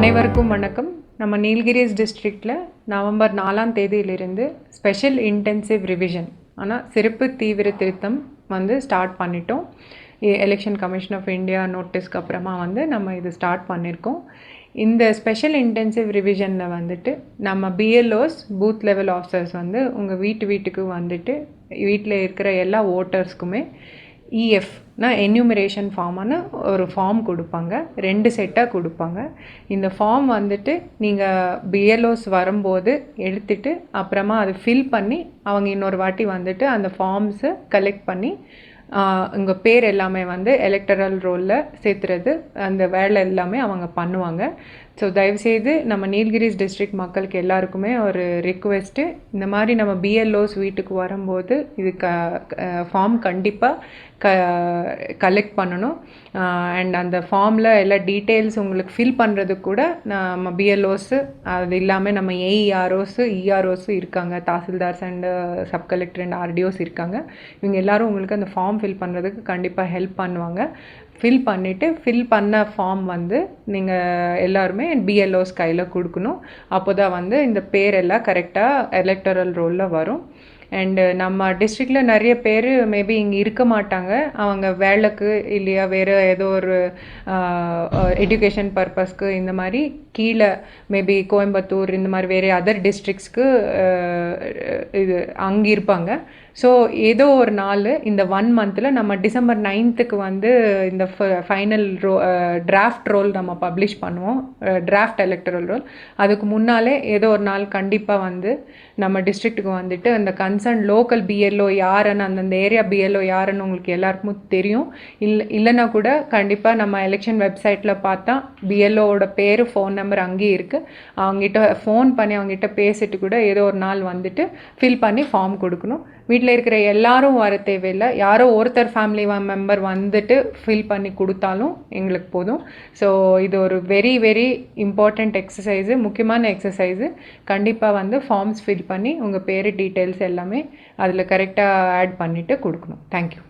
அனைவருக்கும் வணக்கம். நம்ம நீல்கிரிஸ் டிஸ்ட்ரிக்டில் நவம்பர் நாலாம் தேதியிலிருந்து ஸ்பெஷல் இன்டென்சிவ் ரிவிஷன் ஆனால் சிறப்பு தீவிர திருத்தம் வந்து ஸ்டார்ட் பண்ணிட்டோம். எலெக்ஷன் கமிஷன் ஆஃப் இந்தியா நோட்டீஸ்க்கு அப்புறமா வந்து நம்ம இது ஸ்டார்ட் பண்ணியிருக்கோம் இந்த ஸ்பெஷல் இன்டென்சிவ் ரிவிஷனில் வந்துட்டு நம்ம பிஎல்ஓஸ் பூத் லெவல் ஆஃபீஸர்ஸ் வந்து உங்கள் வீட்டு வீட்டுக்கு வந்துட்டு வீட்டில் இருக்கிற எல்லா ஓட்டர்ஸ்க்குமே இஎஃப்னா என்யூமரேஷன் ஃபார்மான ஒரு ஃபார்ம் கொடுப்பாங்க. ரெண்டு செட்டாக கொடுப்பாங்க. இந்த ஃபார்ம் வந்துட்டு நீங்கள் பிஎல்ஓஸ் வரும்போது எடுத்துட்டு அப்புறமா அதை ஃபில் பண்ணி அவங்க இன்னொரு வாட்டி வந்துட்டு அந்த ஃபார்ம்ஸை கலெக்ட் பண்ணி உங்கள் பேர் எல்லாமே வந்து எலக்டரல் ரோலில் சேர்த்துறது அந்த வேலை எல்லாமே அவங்க பண்ணுவாங்க. ஸோ தயவுசெய்து நம்ம நீல்கிரிஸ் டிஸ்ட்ரிக்ட் மக்களுக்கு எல்லாருக்குமே ஒரு ரிக்வெஸ்ட்டு இந்த மாதிரி நம்ம பிஎல்ஓஸ் வீட்டுக்கு வரும்போது இது க ஃபார்ம் கண்டிப்பாக க கலெக்ட் பண்ணணும். அண்ட் அந்த ஃபார்மில் எல்லா டீட்டெயில்ஸ் உங்களுக்கு ஃபில் பண்ணுறதுக்கு கூட நம்ம பிஎல்ஓஸு அது இல்லாமல் நம்ம ஏஇஆர்ஓஸு இஆர்ஓஸு இருக்காங்க. Tahsildars and sub collector and RDOs இருக்காங்க. இவங்க எல்லோரும் உங்களுக்கு அந்த ஃபார்ம் ஃபில் பண்ணுறதுக்கு கண்டிப்பாக ஹெல்ப் பண்ணுவாங்க. ஃபில் பண்ணிவிட்டு ஃபில் பண்ண ஃபார்ம் வந்து நீங்கள் எல்லாருமே பிஎல்ஓஸ் கையில் கொடுக்கணும். அப்போ தான் வந்து இந்த பேரெல்லாம் கரெக்டாக எலக்டரல் ரோலில் வரும். அண்டு நம்ம டிஸ்ட்ரிக்டில் நிறைய பேர் மேபி இங்கே இருக்க மாட்டாங்க. அவங்க வேலைக்கு இல்லையா வேறு ஏதோ ஒரு எஜுகேஷன் பர்பஸ்க்கு இந்த மாதிரி கீழே மேபி கோயம்புத்தூர் இந்த மாதிரி வேறு அதர் டிஸ்ட்ரிக்ஸ்க்கு இது அங்கே இருப்பாங்க ஸோ ஏதோ ஒரு நாள் இந்த ஒன் மந்தில் நம்ம டிசம்பர் நைன்த்துக்கு வந்து இந்த ஃபைனல் ரோ டிராஃப்ட் ரோல் நம்ம பப்ளிஷ் பண்ணுவோம். டிராஃப்ட் எலக்ட்ரல் ரோல் அதுக்கு முன்னாலே ஏதோ ஒரு நாள் கண்டிப்பாக வந்து நம்ம டிஸ்ட்ரிக்ட்டுக்கு வந்துட்டு அந்த கன்சர்ன் லோக்கல் பிஎல்ஓ யாருன்னு அந்தந்த ஏரியா பிஎல்ஓ யாருன்னு உங்களுக்கு எல்லாருக்குமே தெரியும். இல்லை இல்லைன்னா கூட கண்டிப்பாக நம்ம எலெக்ஷன் வெப்சைட்டில் பார்த்தா பிஎல்ஓவோட பேர் ஃபோன் நம்பர் அங்கேயே இருக்குது அவங்ககிட்ட ஃபோன் பண்ணி அவங்ககிட்ட பேசிட்டு கூட ஏதோ ஒரு நாள் வந்து வந்துட்டு ஃபில் பண்ணி ஃபார்ம் கொடுக்கணும். வீட்டில் இருக்கிற எல்லாரும் வர தேவையில்லை. யாரோ ஒருத்தர் ஃபேமிலி மெம்பர் வந்துட்டு ஃபில் பண்ணி கொடுத்தாலும் எங்களுக்கு போதும். ஸோ இது ஒரு வெரி வெரி இம்பார்ட்டண்ட் எக்ஸசைஸு முக்கியமான எக்ஸசைஸு கண்டிப்பாக வந்து ஃபார்ம்ஸ் ஃபில் பண்ணி உங்கள் பேர் டீட்டெயில்ஸ் எல்லாமே அதில் கரெக்டாக ஆட் பண்ணிவிட்டு கொடுக்கணும். தேங்க்யூ